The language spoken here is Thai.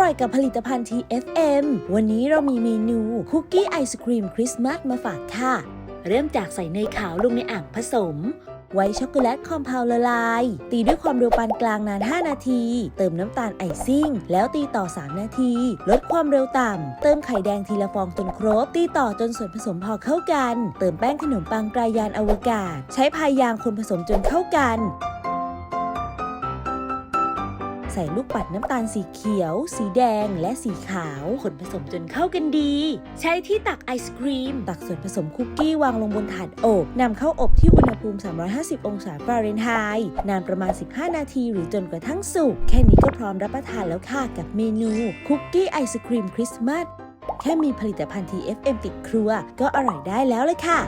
ร่อยกับผลิตภัณฑ์ TFM วันนี้เรามีเมนูคุกกี้ไอศครีมคริสต์มาสมาฝากค่ะ เริ่มจากใส่เนยขาวลงในอ่างผสม ไว้ช็อกโกแลตคอมเพลละลาย ตีด้วยความเร็วปานกลางนาน 5 นาที เติมน้ำตาลไอซิ่ง แล้วตีต่อ 3 นาที ลดความเร็วต่ำ เติมไข่แดงทีละฟองจนครบ ตีต่อจนส่วนผสมพอเข้ากัน เติมแป้งขนมปังกรายานอวกาศ ใช้พายยางคนผสมจนเข้ากัน ใส่ลูกปัดน้ำตาลสีเขียว สีแดง และสีขาวคนผสมจนเข้ากันดี ใช้ที่ตักไอศครีม ตักส่วนผสมคุกกี้วางลงบนถาดอบนำเข้าอบที่อุณหภูมิ 350 องศาฟาเรนไฮต์นานประมาณ 15 นาที หรือจนกระทั่งสุกแค่นี้ก็พร้อมรับประทานแล้วค่ะกับเมนู คุกกี้ไอศครีมคริสต์มาสแค่มีผลิตภัณฑ์ TFM ติดครัว ก็อร่อยได้แล้วเลยค่ะ